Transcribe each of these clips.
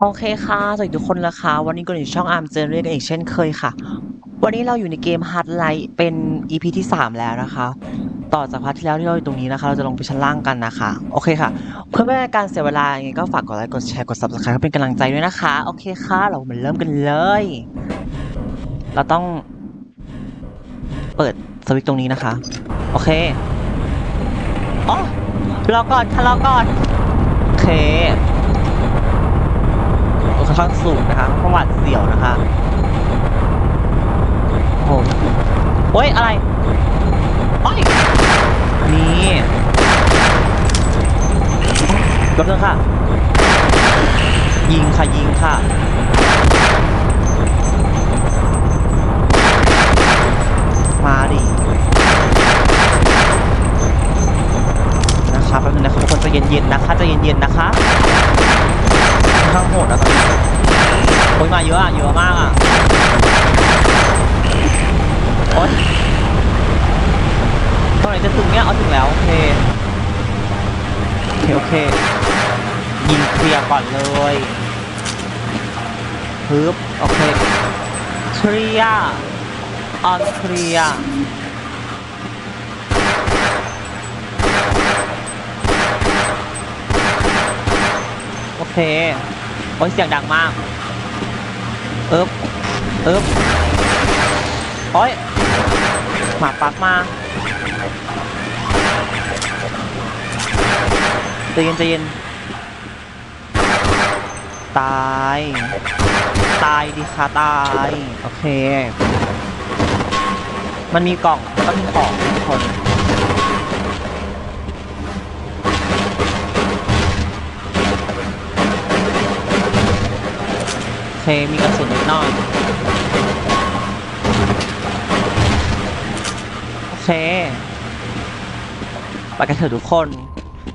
โอเคค่ะ สวัสดีทุกคนนะคะ วันนี้ก็อยู่ช่องอาร์มเจนเรียกันอีกเช่นเคยค่ะ วันนี้เราอยู่ในเกม Hard Light เป็น EP ที่ 3 แล้วนะคะ ต่อจากพาร์ทที่แล้วที่เราอยู่ตรงนี้นะคะ เราจะลงไปชั้นล่างกันนะคะ โอเคค่ะ เพื่อไม่ให้การเสียเวลาอย่างงี้ก็ฝากกดไลค์ กดแชร์ กด Subscribe เพื่อเป็นกำลังใจด้วยนะคะ โอเคค่ะ เรามาเริ่มกันเลย เราต้องเปิดสวิตช์ตรงนี้นะคะ โอเคอ๋อรอก่อนค่ะรอก่อน โอเค ข้างสูงนะคะประวัติเสี่ยวนะคะโอ้โหโอ้ยอะไรโอ้ยนี่กดเรื่องค่ะ ยิงค่ะ ยิงค่ะมาดินะคะแป๊บนึงนะคะทุกคนจะเย็นๆนะคะจะเย็นๆนะคะ ข้างโหดนะตอนนี้โอ้ยมาเยอะอะเยอะมากอะโอ๊ยตรงไหนจะถึงเนี่ยเอาถึงแล้วโอเคโอเคโอเคยิงเคลียร์ก่อนเลยฮึบโอเคเคลียร์ออนเคลียร์โอเค โอ้ยเสียงดังมาก เอ๊บเอ๊บโอ้ยหมาปักมาใจเย็นใจเย็น ตาย ตายดิค่ะตาย โอเค มันมีกล่องแล้วก็มีของทุกคน เค มีกระสุนนิดหน่อย โอเค ไปกันเถอะทุกคน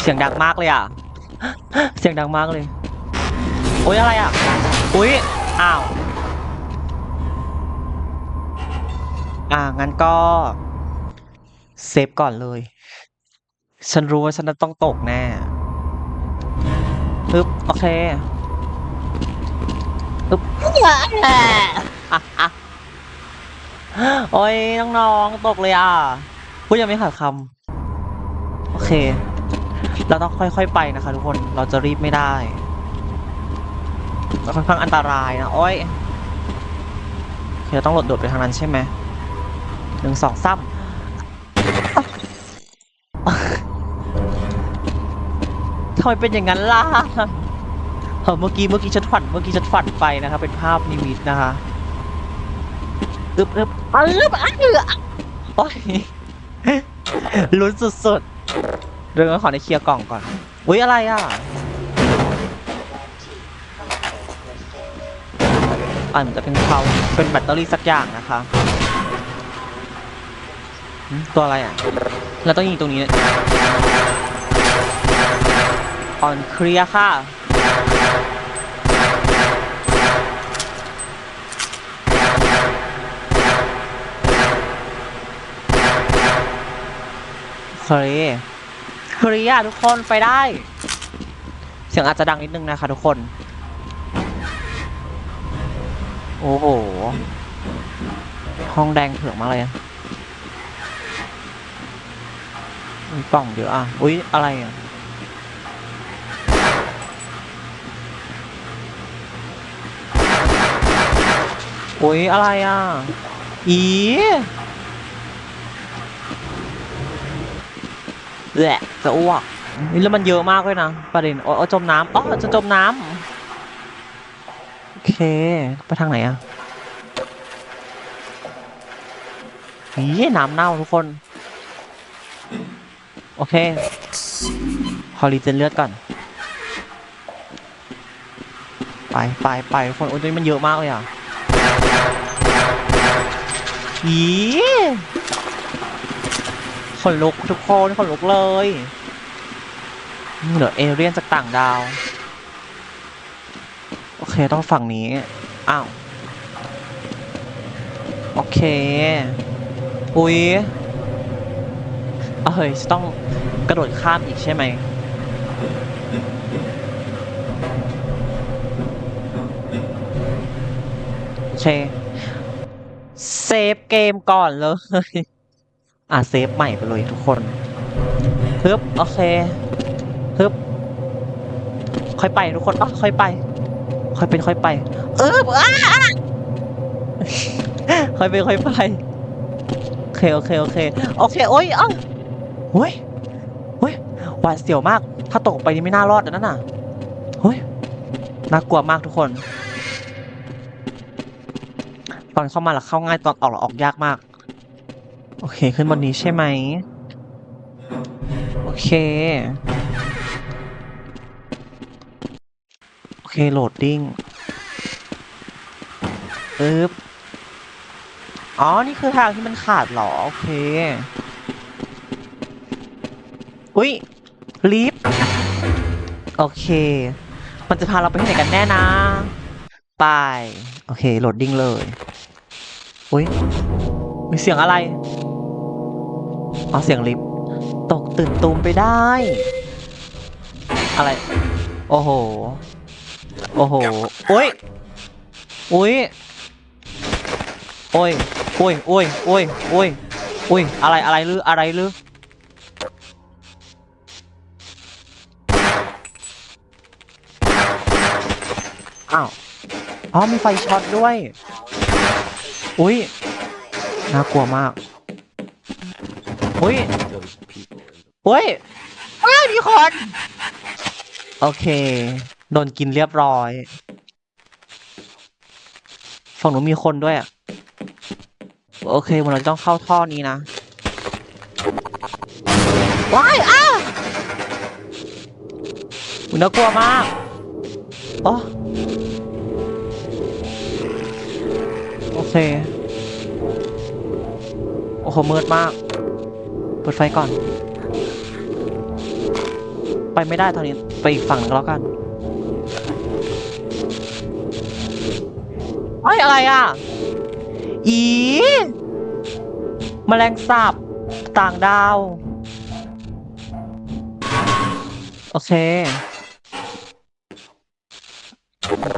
เสียงดังมากเลยอะ เสียงดังมากเลย โอ๊ยอะไรอะ อุ๊ยอ้าว อ่า งั้นก็ เซฟก่อนเลย ฉันรู้ว่าฉันต้องตกแน่ปึ๊บ โอเค ปึ๊บอะอะโอ้ยน้องๆตกเลยอะพูดยังไม่ขาดคำโอเค เราต้องค่อยๆไปนะคะทุกคนเราจะรีบไม่ได้มันค่อนข้างอันตรายนะโอ้ยเคเราต้องหลดโดดไปทางนั้นใช่ไหมหนึ่งสองสามทำไมเป็นอย่างนั้นล่ะ เออเมื่อกี้เมื่อกี้ฉันฝันเมื่อกี้ฉันฝันไปนะคะเป็นภาพนิมิตนะคะอึบอึบอึบอึบโอ้ยลุ้นสุดๆเรื่องขอในเคลียร์กล่องก่อนอุ้ยอะไรอะอ่ามันจะเป็นเขาเป็นแบตเตอรี่สักอย่างนะคะหืมตัวอะไรอะเราต้องยิงตรงนี้ออนเคลียร์ค่ะ เคลียร์เคลียร์ทุกคนไปได้ เสียงอาจจะดังนิดนึงนะคะทุกคน โอ้โห ห้องแดงเผือกมากเลยอะอุ๊ยกล่องเยอะอะ อุ๊ยอะไรอะอุ๊ยอะไรอะ อี แหละจะอ้วกนี่แล้วมันเยอะมากเลยนะประเด็นโอ้ยจมน้ำอ๋อจะจมน้ำโอเคไปทางไหนอะนี่น้ำเน่าทุกคน โอเคขอรีเจนเลือดก่อน ไปไปไปทุกคนโอ้ยตรงนี้มันเยอะมากเลยอะอี ขนลุกทุกคนขนลุกเลยเหลือเอเรียนจากต่างดาว โอเคต้องฝั่งนี้ อ้าว โอเค อุ้ยเฮ้ยจะต้องกระโดดข้ามอีกใช่ไหมเคเซฟเกมก่อนเลย อะเซฟใหม่ไปเลยทุกคนฮึบโอเคฮึบค่อยไปทุกคนปะค่อยไป ค่อยเป็นค่อยไป เอออ้าค่อยไปค่อยไปโอเคโอเคโอเคโอเคโอ้ยอ้าเฮ้ยเฮ้ยหวาดเสียวมาก ถ้าตกไปนี่ไม่น่ารอดนะนั่นน่ะเฮ้ยน่ากลัวมากทุกคน ตอนเข้ามาแล้วเข้าง่ายตอนออกแล้วออกยากมาก โอเค ขึ้นบนนี้ใช่ไหม โอเค โอเค โหลดดิ้งปึ๊บอ๋อ นี่คือทางที่มันขาดเหรอ โอเค อุ้ยลิฟโอเค มันจะพาเราไปที่ไหนกันแน่นะ ไป โอเค โหลดดิ้งเลย อุ้ยมีเสียงอะไร อ๋อเสียงลิฟต์ตกตื่นตูมไปได้ อะไร โอ้โห โอ้โหอุ้ยอุ้ยโอ้ยโอ้ยโอ้ยโอ้ยโอ้ยโอ้ยอะไรอะไรลืออะไรลืออ้าวอ๋อมีไฟช็อตด้วย อุ้ยน่ากลัวมาก อุ้ย those people in the อุ้ยอ้าวมีคน โอเค โดนกินเรียบร้อยฝั่งหนูมีคนด้วยอะโอเควันเราจะต้องเข้าท่อนี้นะ ว้ายอ้าอุยน่ากลัวมากโอ้โอเค โอ้โหมืดมาก เปิดไฟก่อน ไปไม่ได้ทางนี้ไปอีกฝั่งนึงก็แล้วกันเอ้ยอะไรอะ อีแมลงสาบต่างดาว โอเค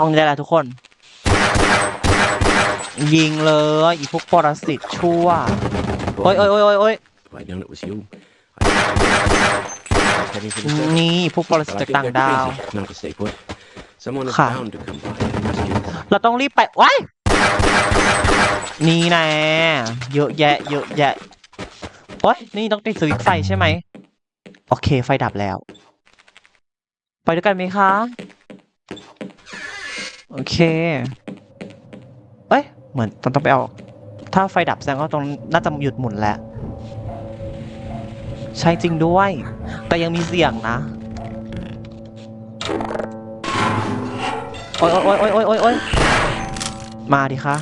ห้องนี้ได้แล้วทุกคน ยิงเลย อีพวกปรสิตชั่ว โอ้ยโอ้ยโอ้ยโอ้ย โอ้ย If I'd known it was you, I was heading for the surface. นี่พวกปรสิต But I จาก think ต่าง they're ดาว crazy not to stay put. Someone is Huh. bound to come by and rescue us. เราต้องรีบไปว้ายนี่แน่เยอะแยะ เยอะแยะโอ้ยนี่ต้องติดสวิตช์ไฟใช่ไหม โอเค ไฟดับแล้ว ไปด้วยกันไหมคะ โอเค เอ้ย เหมือนต้องต้องไปเอา ถ้าไฟดับแสดงว่าตรงน่าจะหยุดหมุนแล้ว ใช่จริงด้วย แต่ยังมีเสียงนะ โอ๊ยโอ๊ยโอ๊ยโอ๊ยโอ๊ยโอ๊ยมาดิคะ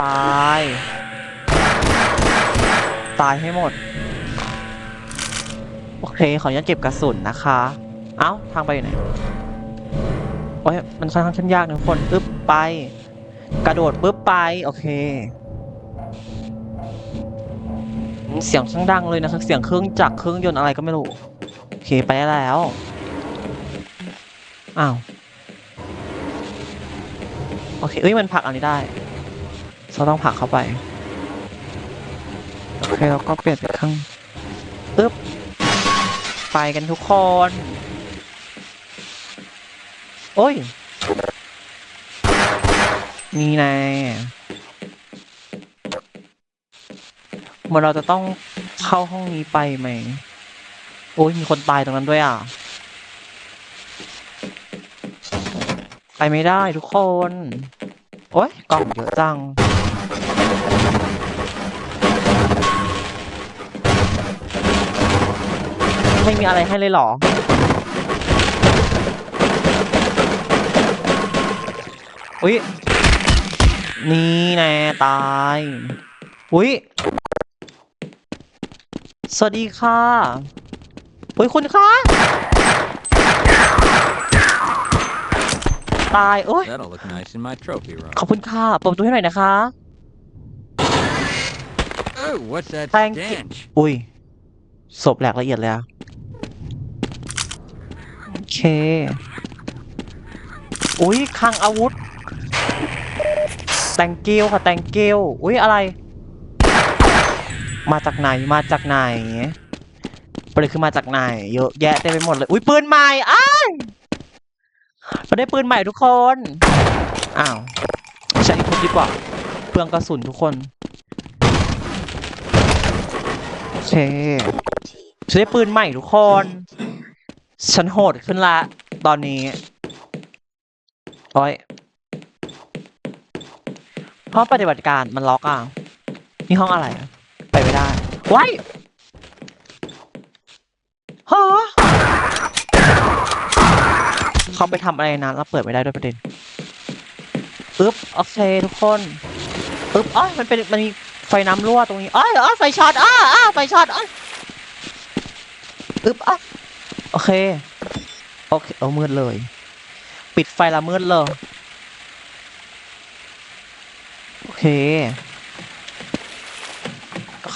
ตาย ตายให้หมด โอเค ขออนุญาตเก็บกระสุนนะคะ เอ้า ทางไปอยู่ไหน โอ้ย มันค่อนข้างชั้นยากนะทุกคน ปึ๊บไป กระโดดปึ๊บไป โอเค เสียงช่างดังเลยนะคะเสียงเครื่องจักรเครื่องยนต์อะไรก็ไม่รู้ โอเคไปได้แล้ว อ้าว โอเค เอ้ย มันผลักอันนี้ได้ เราต้องผลักเข้าไป โอเคแล้วก็เปลี่ยนเป็นข้างปึ๊บ ไปกันทุกคน โอ้ย นี่แน่ เหมือนเราจะต้องเข้าห้องนี้ไปไหม โอ้ยมีคนตายตรงนั้นด้วยอะ ไปไม่ได้ทุกคน โอ้ยกล่องเยอะจัง ไม่มีอะไรให้เลยหรอ อุ้ยนี่แน่ตาย อุ้ย สวัสดีค่ะอุ้ยคุณคะตายโอ้ย That'll look nice in my trophy room. ขอบคุณค่ะเปิดประตูให้หน่อยนะคะ Oh, what's that Thank you. stench? อุ้ยศพแหลกละเอียดเลยอะโอเค อุ้ยคลังอาวุธ แตงเกลค่ะแตงเกลอุ้ยอะไร มาจากไหนมาจากไหนประเด็นคือมาจากไหนเยอะแยะเต็มไปหมดเลยอุ้ยปืนใหม่อ้ายเราได้ปืนใหม่ทุกคนอ้าวใช้อีกทุบดีกว่าเปลืองกระสุนทุกคนโอเคฉันได้ปืนใหม่ทุกคน ฉันโหดขึ้นละ ตอนนี้โอ้ยห้องปฏิบัติการมันล็อกอะนี่ห้องอะไรอะ ไปไม่ได้ว้ายฮะเขาไปทำอะไรนะแล้วเปิดไม่ได้ด้วยประเด็นอึ๊บโอเคทุกคนอึ๊บอ๋อมันเป็นมันมีไฟน้ำรั่วตรงนี้อ๋ออ๋อไฟช็อตอ๋ออ๋อไฟช็อตอ๋ออึ๊บอ๋อโอเคโอเคเอามืดเลย ปิดไฟละมืดเลยโอเค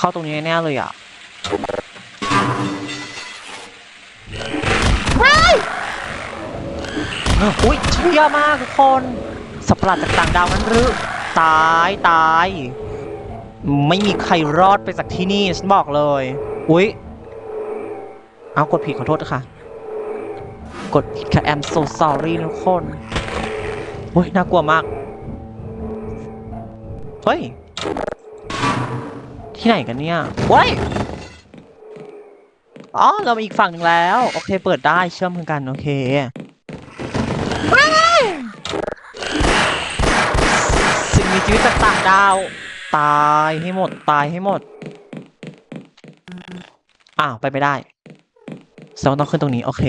เข้าตรงนี้แน่ๆเลยอะว้ายอุ้ยเชี่ยมากทุกคนสัตว์ประหลาดจากต่างดาวนั้นหรือ ตายตาย ไม่มีใครรอดไปจากที่นี่ฉันบอกเลย อุ้ยเอากดผิดขอโทษนะคะกดผิดค่ะ I'm so sorry ทุกคนอุ้ยน่ากลัวมาก เฮ้ย ที่ไหนกันเนี่ยเว้ยอ๋อ เรามาอีกฝั่งหนึ่งแล้ว โอเค เปิดได้เชื่อมกัน โอเคว้ายสิ่งมีชีวิตจากต่างดาว ตายให้หมด ตายให้หมด อ้าว ไปไม่ได้แสดงว่าต้องขึ้นตรงนี้ โอเค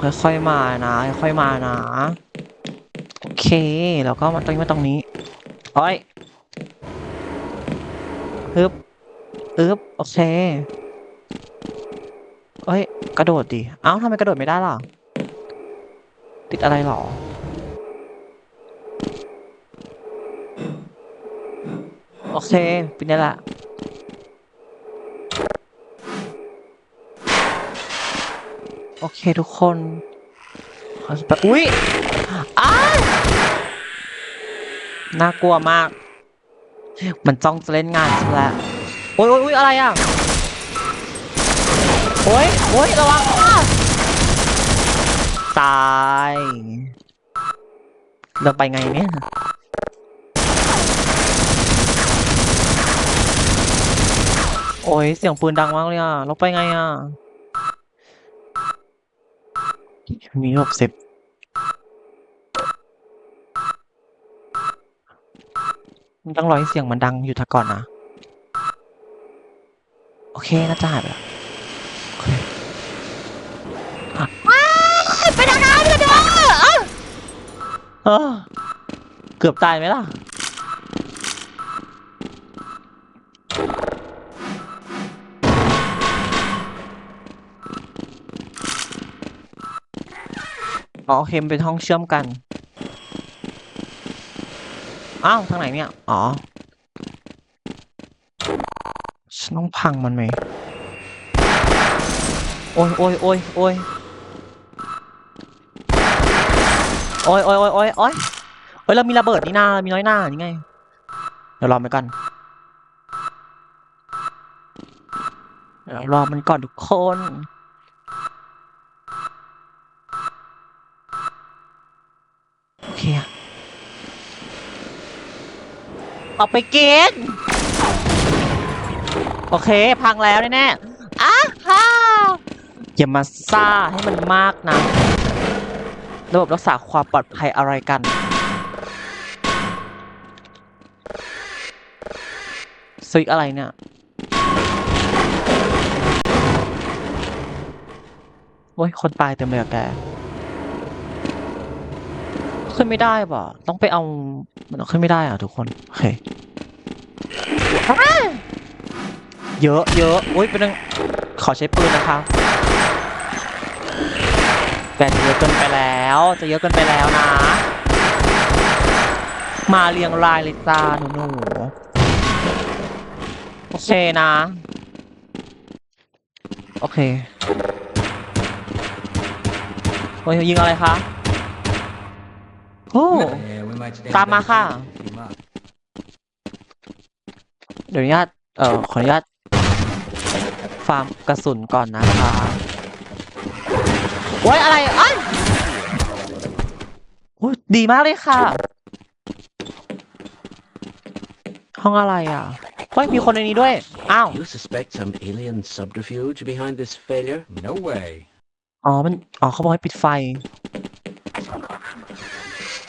ค่อยๆมานะ ค่อยๆมานะ โอเค แล้วก็มาตรงนี้มาตรงนี้ โอ้ย ฮึบอึบโอเคเอ้ย กระโดดดิ เอ้าทำไมกระโดดไม่ได้ล่ะ ติดอะไรหรอ โอเคปิดนี่แหละโอเคทุกคนขอสเปอุ้ยอ้ายน่ากลัวมาก มันจ้องจะเล่นงานฉันแล้วโอ้ยโอ้ยอะไรอะโอ้ยโอ้ยระวังตายเราไปไงเนี่ยโอ้ยเสียงปืนดังมากเลยอะเราไปไงอะมีหกสิบ ต้องรอให้เสียงมันดังอยู่ทะก่อนนะ โอเคน่าจะหายไปแล้วโอเคอะว้ายไปทางไหนไปทางไหนอะเออเกือบตายไหมล่ะ อ๋อโอเคมันเป็นห้องเชื่อมกัน อ้าวทางไหนเนี่ย อ๋อ ฉันต้องพังมันไหม โอ้ยโอ้ยโอ้ยโอ้ยโอ้ยโอ้ยโอ้ยโอ้ยโอ้ยเฮ้ยเรามีระเบิดนี่นาเรามีน้อยหน้านี่ไง เดี๋ยวรอมันก่อนเดี๋ยวรอมันก่อนทุกคน โอเคอะ เอาไปกิน โอเค พังแล้วแน่ๆอ้าฮ่าอย่ามาซ่าให้มันมากนะ ระบบรักษาความปลอดภัยอะไรกัน ซื้ออะไรเนี่ยโอ้ยคนตายเต็มเลยอะแก ขึ้นไม่ได้ป่ะ ต้องไปเอา มันเอาขึ้นไม่ได้อะทุกคน โอเค เยอะเยอะโอ้ยเป็นงขอใช้ปืนนะคะแต่จะเยอะเกินไปแล้ว จะเยอะเกินไปแล้วนะ มาเรียงรายเลยจ้าหนูหนูโอเคนะ โอเคโอ้ยยิงอะไรคะ โอ้ Yeah, we might stand ตามมา back ค่ะ and team up. เดี๋ยวอนุญาต เอ่อ ขออนุญาต ฟาร์มกระสุนก่อนนะคะโอ้ยอะไรอ้ายโอ้ยดีมากเลยค่ะ ห้องอะไรอะเฮ้ยมีคนในนี้ด้วย อ้าว You suspect some alien subterfuge behind this failure? No way. อ๋อ มัน อ๋อ เขาบอกให้ปิดไฟ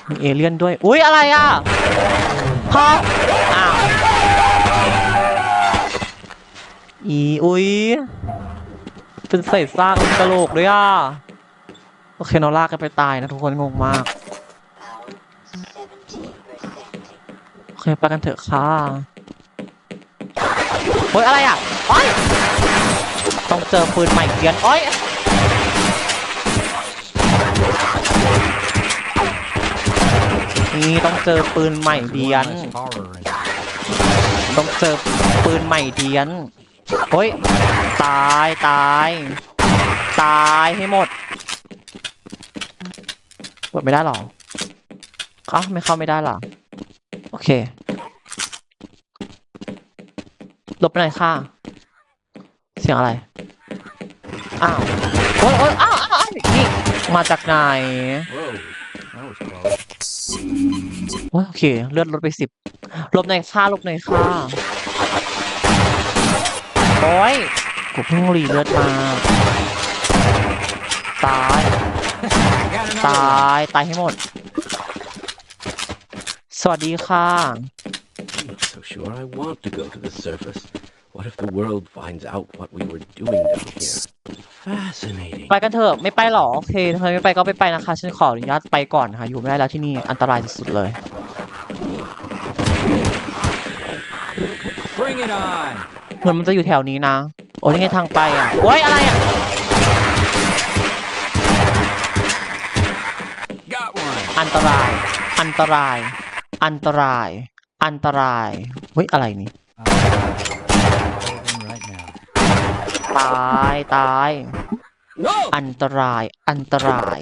มีเอเลี่ยนด้วย อุ้ยอะไรอะฮะอ้าวอีอุ้ยเป็นเศษซากเป็นกระโหลกด้วยอะ โอเคเราลากกันไปตายนะทุกคนงงมาก โอเคไปกันเถอะค่ะเฮ้ยอะไรอะโอ้ยต้องเจอปืนใหม่เกียนโอ้ย นี่ต้องเจอปืนใหม่เดียน ต้องเจอปืนใหม่เดียนเฮ้ยตายตายตายให้หมดเปิดไม่ได้หรอเอ้าไม่เข้าไม่ได้หรอโอเคหลบไปหน่อยค่ะ เสียงอะไร อ้าวโอ๊ยโอ๊ยอ้าวอ้าวอ้าวนี่มาจากไหน โอ้ยโอเค เลือดลดไปสิบลบหน่อยค่ะลบหน่อยค่ะโอ้ยกูเพิ่งรีเลือดมา ตาย Got another ต one. าย ตายให้หมด สวัสดีค่ะ I'm not so sure I want to go to the surface. What if the world finds out what we were doing down here? Fascinating. ไปกันเถอะไม่ไปหรอโอเคถ้าไม่ไปก็ไม่ไปนะคะ ฉันขออนุญาตไปก่อนค่ะ อยู่ไม่ได้แล้วที่นี่อันตรายสุดๆเลย Bring it on. เหมือนมันจะอยู่แถวนี้นะ โอ้ยนี่ไงทางไปอะโอ้ยอะไรอะ Got one. อันตราย อันตราย อันตราย อันตราย เฮ้ย อะไรนี่ Holding right now. ตายตาย No! อันตราย อันตราย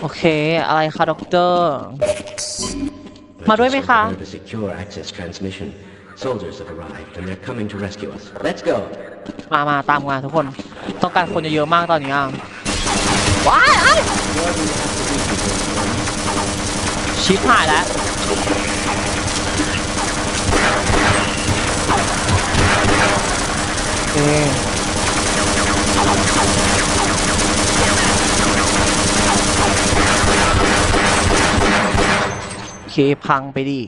โอเค อะไรคะด็อกเตอร์ มาด้วยไหมคะ Prepare to secure access transmission. Soldiers have arrived and they're coming to rescue us. Let's go. มามาตามมาทุกคน ต้องการคนเยอะๆมากตอนนี้อะว้ายอ้ายชิปหายแล้ว โอเค โอเค พังไปดิ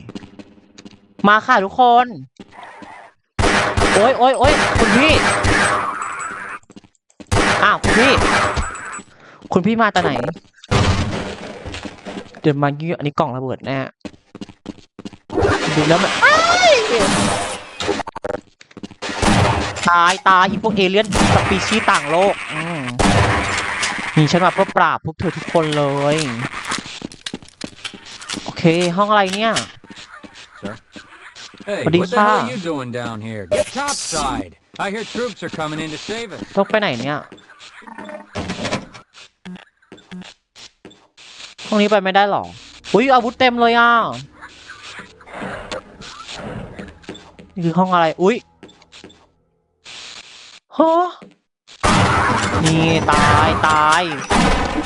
มาค่ะทุกคน โอ้ยโอ้ยโอ้ยคุณพี่ อ้าวคุณพี่ คุณพี่มาแต่ไหน เดี๋ยวมายี่อันนี้กล่องระเบิดแน่ดูแล้วมันตายตายอีพวกเอเลี่ยนสปีชีส์ต่างโลก อืมนี่ฉันมาเพื่อปราบพวกเธอทุกคนเลย โอเค ห้องอะไรเนี่ย Hey, What do you what the hell say? are you doing down here? Get topside. I hear troops are coming in to save us. ต้องไปไหนเนี่ยห้องนี้ไปไม่ได้หรอ อุ้ยอาวุธเต็มเลยอะ นี่คือห้องอะไร อุ้ยฮะนี่ตายตาย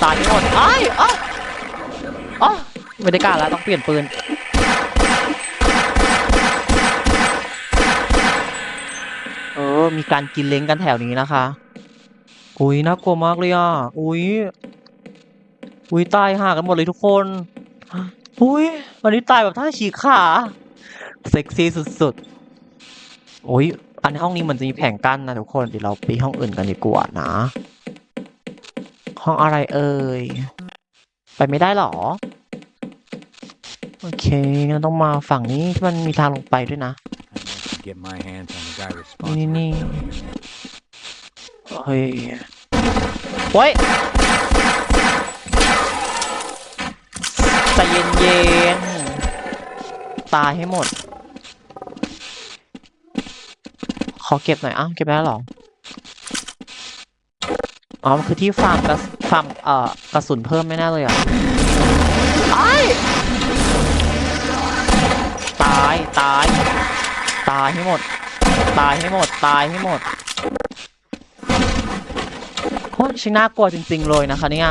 ตายทั้งหมดไอ้ายอะอ๋อไม่ได้กล้าแล้วต้องเปลี่ยนปืน เออ มีการกินเล้งกันแถวนี้นะคะ อุ้ยน่ากลัวมากเลยอะ อุ้ย อุ้ยตายห่ากันหมดเลยทุกคน อุ้ยวันนี้ตายแบบท่าฉีกขาเซ็กซี่สุดๆ อุ้ยอันห้องนี้เหมือนจะมีแผงกั้นนะทุกคนเดี๋ยวเราไปห้องอื่นกันดีกว่านะ ห้องอะไรเอ่ย ไปไม่ได้หรอ โอเคงั้นต้องมาฝั่งนี้ที่มันมีทางลงไปด้วยนะ get my hands on the guy นี่ responsible. นี่เฮ้ยโอ้ยใจเย็นเย็นๆตายให้หมด ขอเก็บหน่อย อ้าว เก็บได้แล้วเหรอ อ๋อ มันคือที่ฟาร์มกระฟาร์มเอ่อกระสุนเพิ่มไม่แน่เลยอะไอ้ ตายให้หมด ตายให้หมด ตายให้หมดโอ้ยชิน่ากลัวจริง ๆ เลยนะคะเนี่ย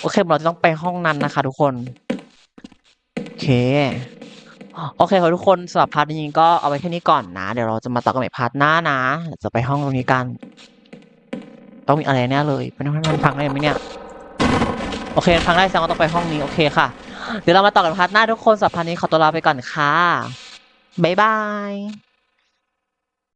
โอเคเราจะต้องไปห้องนั้นนะคะ ทุกคน โอเค โอเคค่ะทุกคนสำหรับพาร์ทนี้ก็เอาไว้แค่นี้ก่อนนะ เดี๋ยวเราจะมาต่อกันในพาร์ทหน้านะ จะไปห้องตรงนี้กัน ต้องมีอะไรแน่เลย เป็นห้องมันพังได้ไหมเนี่ย โอเคครั้งแรกแซงก็ต้องไปห้องนี้โอเคค่ะ เดี๋ยวเรามาต่อกันพาร์ทหน้าทุกคนสัปดาห์นี้ขอตัวลาไปก่อนค่ะบ๊ายบาย